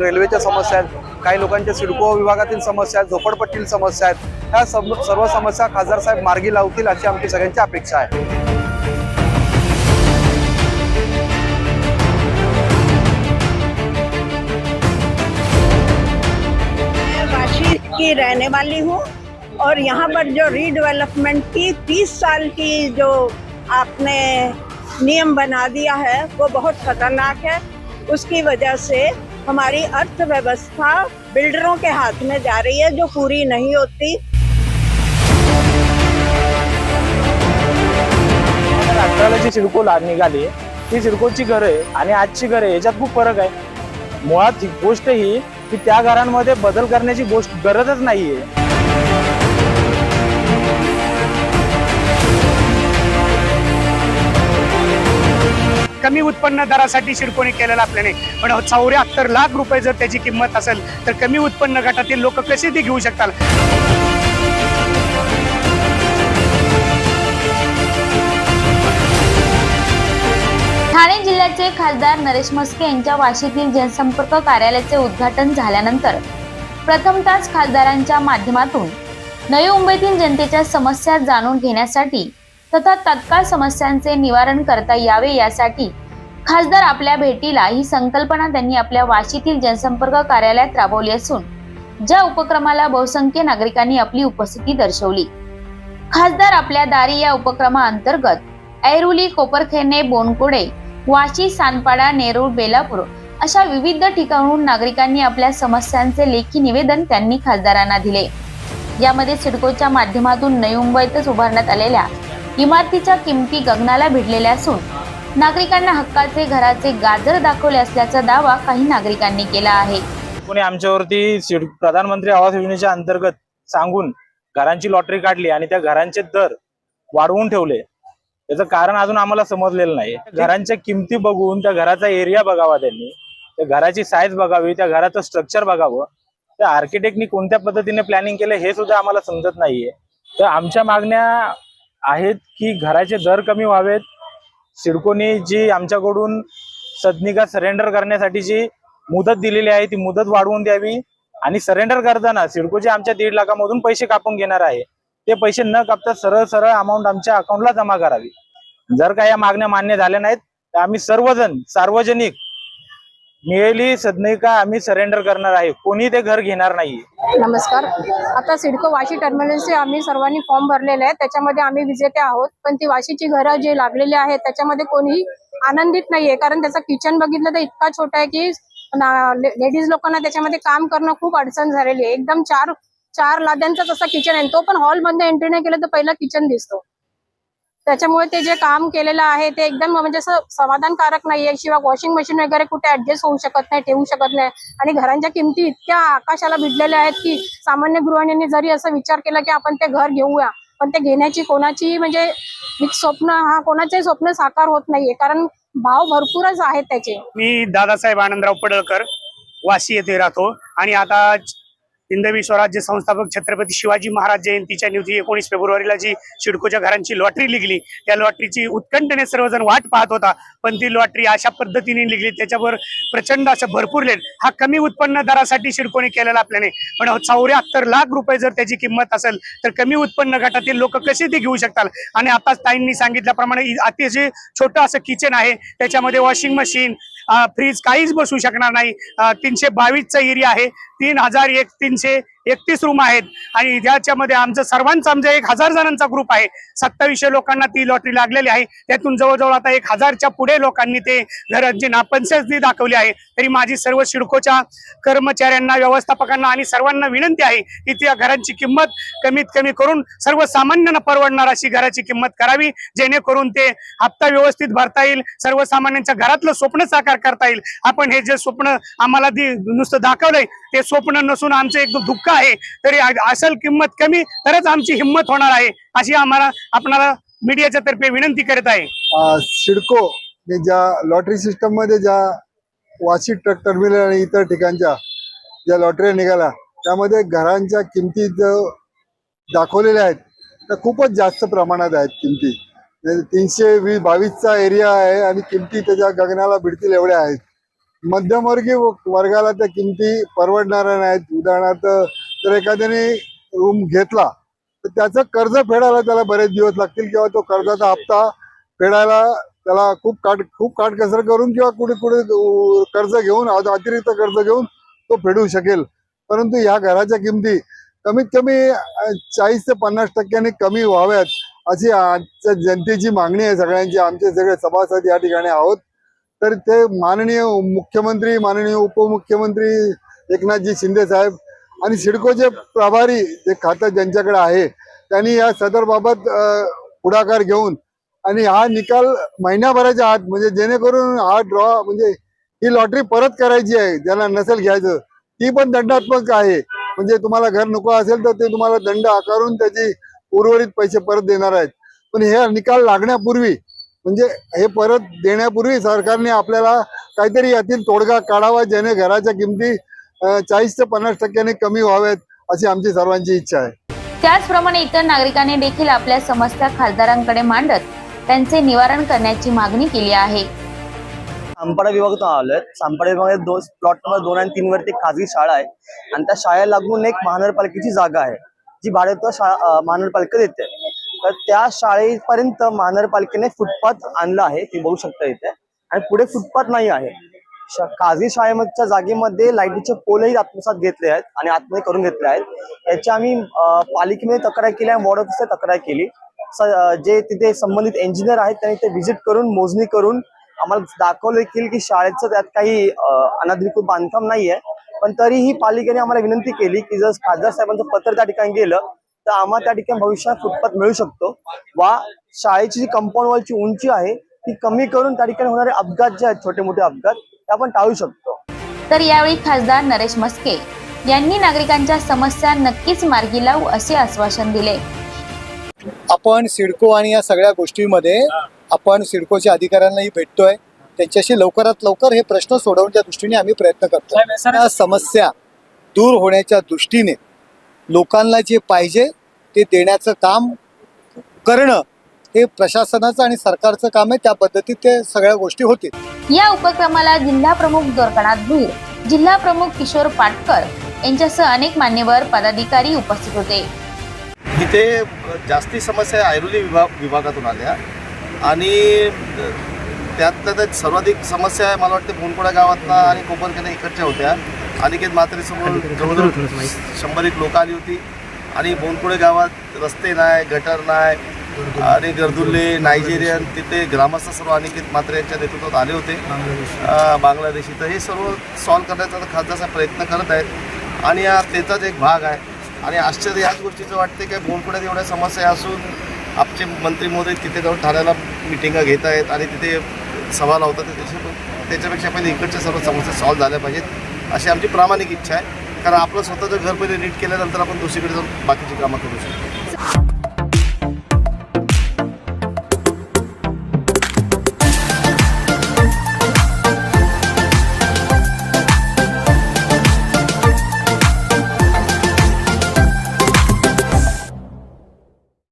रेल्वेच्या समस्या आहेत, काही लोकांच्या सिडको विभागातील समस्या आहेत, झोपडपट्टीतील समस्या आहेत, ह्या सर्व समस्या खासदार साहेब मार्गी लावतील अशी आमची सगळ्यांची अपेक्षा आहे. की रहने वाली हूँ और यहाँ पर जो रीडेवलपमेंट की 30 साल की जो आपने नियम बना दिया है, वो बहुत खतरनाक है। उसकी वजह से हमारी अर्थव्यवस्था बिल्डरों के हाथ में जा रही है जो पूरी नहीं होती। अठराला जी सिडको निघाली ती सिडकोची घरं आहे आणि आजची घरं आहे याच्यात खूप फरक आहे. मुळात ही गोष्ट ही की त्या घरांमध्ये बदल करण्याची गोष्ट गरजच नाहीये. कमी उत्पन्न दरासाठी शिडकोणी केलेला आपल्याने पण चौऱ्याहत्तर लाख रुपये जर त्याची किंमत असेल तर कमी उत्पन्न गटातील लोक कसे ते घेऊ शकतात? ठाणे जिल्ह्याचे खासदार नरेश म्हस्के यांच्या वाशीतील जनसंपर्क कार्यालयाचे उद्घाटन झाल्यानंतर प्रथमतःच खासदारांच्या माध्यमातून नवी मुंबईतील जनतेच्या समस्या जाणून घेण्यासाठी तथा तत्काळ समस्यांचे निवारण करता यावे यासाठी खासदार आपल्या भेटीला ही संकल्पना त्यांनी आपल्या वाशीतील जनसंपर्क कार्यालयात राबवली असून ज्या उपक्रमाला बहुसंख्य नागरिकांनी आपली उपस्थिती दर्शवली. खासदार आपल्या दारी या उपक्रमाअंतर्गत ऐरुली कोपरखेने बोनकोडे वाशी सानपाडा नेरूळ बेलापूर अशा विविध ठिकाणून नागरिकांनी आपल्या समस्यांचे लेखी निवेदन त्यांनी खासदारांना दिले. यामध्ये सिडकोच्या माध्यमातून नवी मुंबईतच उभारण्यात आलेल्या इमारतीच्या किमती गगनाला भिडलेल्या असून नागरिकांना हक्काचे घराचे गाजर दाखवले असल्याचा दावा काही नागरिकांनी केला आहे. कोणी आमच्यावरती प्रधानमंत्री आवास योजनेच्या अंतर्गत सांगून घरांची लॉटरी काढली आणि त्या घरांचे दर वाढवून ठेवले त्याचं कारण अजून आम्हाला समजलेलं नाही. घरांच्या किमती बघून त्या घराचा एरिया बघावा त्यांनी त्या घराची साईज बघावी त्या घराचं स्ट्रक्चर बघावं. त्या आर्किटेक्टनी कोणत्या पद्धतीने प्लॅनिंग केलं हे सुद्धा आम्हाला समजत नाहीये. तर आमच्या मागण्या आहेत की घराचे दर कमी व्हावेत सिडकोनी जी आमच्याकडून सदनिका सरेंडर करण्यासाठी जी मुदत दिलेली आहे ती मुदत वाढवून द्यावी आणि सरेंडर करताना सिडकोचे आमच्या दीड लाखामधून पैसे कापून घेणार आहे ते पैसे न कापता सरळ सरळ अमाऊंट आमच्या अकाउंटला जमा करावी. जर का या मागण्या मान्य झाल्या नाहीत तर आम्ही सर्वजण सार्वजनिक मिळेली सदनिका आम्ही सरेंडर करणार आहे? कोणी ते घर घेणार नाही. नमस्कार. आता सिडको वाशी टर्मिनलचे आम्ही सर्वांनी फॉर्म भरलेले आहे त्याच्यामध्ये आम्ही विजेते आहोत. पण ती वाशीची घरं जे लागलेली आहेत त्याच्यामध्ये कोणीही आनंदित नाहीये. कारण त्याचं किचन बघितलं तर इतका छोटा आहे की लेडीज लोकांना त्याच्यामध्ये काम करणं खूप अडचण झालेली आहे. एकदम चार चार लाद्यांचा तसा किचन आहे. तो पण हॉलमध्ये एंट्री नाही केलं तर पहिला किचन दिसतो. त्याच्यामुळे ते जे काम केलेलं आहे ते एकदम म्हणजे असं समाधानकारक नाहीये. शिवाय वॉशिंग मशीन वगैरे कुठे ऍडजस्ट होऊ शकत नाही ठेवू शकत नाही. आणि घरांच्या किमती इतक्या आकाशाला भिडलेल्या आहेत की सामान्य गृहिणींनी जरी असं विचार केला की आपण ते घर घेऊया पण ते घेण्याची कोणाची म्हणजे स्वप्न हा कोणाचे स्वप्न साकार होत नाहीये. कारण भाव भरपूरच आहेत त्याचे. मी दादासाहेब आनंदराव पडळकर वाशी येथे राहतो. आणि आता हिंदवी स्वराज्य संस्थापक छत्रपती शिवाजी महाराज जयंतीच्या निधी एकोणीस फेब्रुवारीला जी शिडकोच्या घरांची लॉटरी निघली त्या लॉटरीची उत्कंठने सर्वजण वाट पाहत होता. पण ती लॉटरी अशा पद्धतीने निघली त्याच्यावर प्रचंड असं भरपूर लेट हा कमी उत्पन्न दरासाठी शिडकोने केलेला आपल्याने पण हो चौऱ्याहत्तर लाख रुपये जर त्याची किंमत असेल तर कमी उत्पन्न गटातील लोक कसे ते घेऊ शकतात? आणि आता ताईंनी सांगितल्याप्रमाणे अतिशय छोटं असं किचन आहे. त्याच्यामध्ये वॉशिंग मशीन फ्रीज काहीच बसू शकणार नाही. तीनशे बावीसचा एरिया आहे. तीन हजार एक तीनशे एकतीस रूम आहेत. आणि ज्याच्यामध्ये आमचं सर्वांचा आमचा एक हजार जणांचा ग्रुप आहे. सत्तावीसशे लोकांना ती लॉटरी लागलेली आहे. त्यातून जवळजवळ आता एक हजारच्या पुढे लोकांनी ते घरांची नापंचायती दाखवली आहे तरी माझी सर्व सिडकोच्या कर्मचाऱ्यांना व्यवस्थापकांना आणि सर्वांना विनंती आहे की त्या घरांची किंमत कमीत कमी करून सर्वसामान्यांना परवडणार अशी घराची किंमत करावी जेणेकरून ते हप्ता व्यवस्थित भरता येईल सर्वसामान्यांच्या घरातलं स्वप्न साकार करता येईल. आपण हे जे स्वप्न आम्हाला दि- नुसतं दाखवलंय ते स्वप्न नसून आमचं एक दुःख आहे तरी असल किंमत कमी तरच आमची हिंमत होणार आहे अशी आम्हाला आपणाला मीडियाच्या तर्फे विनंती करत आहे. सिडको ज्या लॉटरी सिस्टममध्ये ज्या वाशी ट्रक टर्मिनल आणि इतर ठिकाणच्या ज्या लॉटऱ्या निघाल्या त्यामध्ये घरांच्या किमती दाखवलेल्या आहेत त्या खूपच जास्त प्रमाणात आहेत किमती. म्हणजे तीनशे वीस बावीसचा एरिया आहे आणि किमती त्याच्या गगनाला भिडतील एवढ्या आहेत. मध्यमवर्गीय वर्गाला त्या किमती परवडणाऱ्या नाहीत. उदाहरणार्थ जर एखाद्याने रूम घेतला तर त्याचं कर्ज फेडायला त्याला बरेच दिवस लागतील किंवा तो कर्जाचा हप्ता फेडायला त्याला खूप काट खूप काटकसर करून किंवा कुठे कुठे कर्ज घेऊन अतिरिक्त कर्ज घेऊन तो फेडू शकेल. परंतु ह्या घराच्या किमती कमीत कमी चाळीस ते पन्नास टक्क्यांनी कमी व्हाव्यात अशी आजच्या जनतेची मागणी आहे सगळ्यांची. आमचे सगळे सभासद या ठिकाणी आहोत. तर ते माननीय मुख्यमंत्री माननीय उपमुख्यमंत्री एकनाथजी शिंदे साहेब आणि सिडकोचे प्रभारी जे खातं ज्यांच्याकडे आहे त्यांनी या सदरबाबत पुढाकार घेऊन आणि हा निकाल महिन्याभराच्या आत म्हणजे जेणेकरून हा ड्रॉ म्हणजे ही लॉटरी परत करायची आहे ज्यांना नसेल घ्यायचं ती पण दंडात्मक आहे. म्हणजे तुम्हाला घर नको असेल तर ते तुम्हाला दंड आकारून त्याची उर्वरित पैसे परत देणार आहेत. पण हे निकाल लागण्यापूर्वी म्हणजे हे परत देण्यापूर्वी सरकारने आपल्याला काहीतरी यातील तोडगा काढावा ज्याने घराच्या किमती चाळीस ते पन्नास टक्क्यांनी कमी व्हाव्यात अशी आमची सर्वांची इच्छा आहे. त्याचप्रमाणे इतर नागरिकांनी देखील आपल्या समस्या खासदारांकडे मांडत त्यांचे निवारण करण्याची मागणी केली आहे. सामपाडा विभागातून आलोय सामपाडा विभागात दोन प्लॉट नंबर दोन आणि तीन वरती खाजगी शाळा आहे. आणि त्या शाळेला लागून एक महानगरपालिकेची जागा आहे जी भाड्यात शाळा महानगरपालिका देते तर त्या शाळेपर्यंत महानगरपालिकेने फुटपाथ आणला आहे ते बघू शकता इथे. आणि पुढे फुटपाथ नाही आहे. श- खाजगी शाळेच्या जागेमध्ये लाईटीचे पोलही आत्मसात घेतले आहेत आणि आतमध्ये करून घेतले आहेत. याची आम्ही पालिकेमध्ये तक्रार केली आणि वॉर्ड ऑफिसला तक्रार केली. जे तिथे संबंधित इंजिनियर आहेत त्यांनी ते व्हिजिट करून मोजणी करून आम्हाला दाखवलं देखील की शाळेचं त्यात काही अं, अनधिकृत बांधकाम नाहीये. पण तरीही पालिकेने आम्हाला विनंती केली की जर खासदार साहेबांचं पत्र त्या ठिकाणी गेलं तर आम्हाला त्या ठिकाणी भविष्यात फुटपाथ मिळू शकतो. वा शाळेची जी कंपाऊंड वॉलची उंची आहे ती कमी करून त्या ठिकाणी होणारे अपघात जे आहेत छोटे मोठे अपघात ते आपण टाळू शकतो. तर यावेळी खासदार नरेश मस्के यांनी नागरिकांच्या समस्या नक्कीच मार्गी लावू असे आश्वासन दिले. आपण सिडको आणि या सगळ्या गोष्टीमध्ये आपण सिडकोच्या अधिकाऱ्यांनाही भेटतोय. त्यांच्याशी लवकरात लवकर हे प्रश्न सोडवण्याच्या दृष्टीने आम्ही प्रयत्न करतो या समस्या दूर होण्याच्या दृष्टीने लोकांना जे पाहिजे ते देण्याचं काम करणं हे प्रशासनाचं आणि सरकारचं काम आहे. त्या पद्धतीत ते सगळ्या गोष्टी होतील. या उपक्रमाला जिल्हा प्रमुख द्वारकानाथ भुईर जिल्हा प्रमुख किशोर पाटकर यांच्यासह अनेक मान्यवर पदाधिकारी उपस्थित होते. इथे जास्ती समस्या ऐरोली विभाग विभागातून आल्या. आणि त्यातल्या त्यात सर्वाधिक समस्या मला वाटते बोनकोडा गावातनं आणि कोपरखेडा इकडच्या होत्या. अनिकेत म्हात्रेसमोर जवळजवळ शंभर एक लोक आली होती. आणि बोनकोडे गावात रस्ते नाही गटर नाही आणि गर्दुल्ले नायजेरियन तिथे ग्रामस्थ सर्व अनिकेत म्हात्रे यांच्या नेतृत्वात आले होते. बांगलादेशी. तर हे सर्व सॉल्व्ह करण्याचा आता खासदार प्रयत्न करत आहेत. आणि हा त्याचाच एक भाग आहे. आणि आश्चर्य याच गोष्टीचं वाटते की बोलपुण्यात एवढ्या समस्या असून आमचे मंत्री महोदय तिथे जाऊन ठाण्याला मिटिंगा घेत आहेत. आणि तिथे सभा लावतात. त्याच्या त्याच्यापेक्षा पहिले इकडच्या सर्व समस्या सॉल्व्ह झाल्या पाहिजेत. अशी आमची प्रामाणिक इच्छा आहे. कारण आपलं स्वतःचं घर पहिले नीट केल्यानंतर आपण दुसरीकडे जाऊन बाकीची कामं करू शकतो.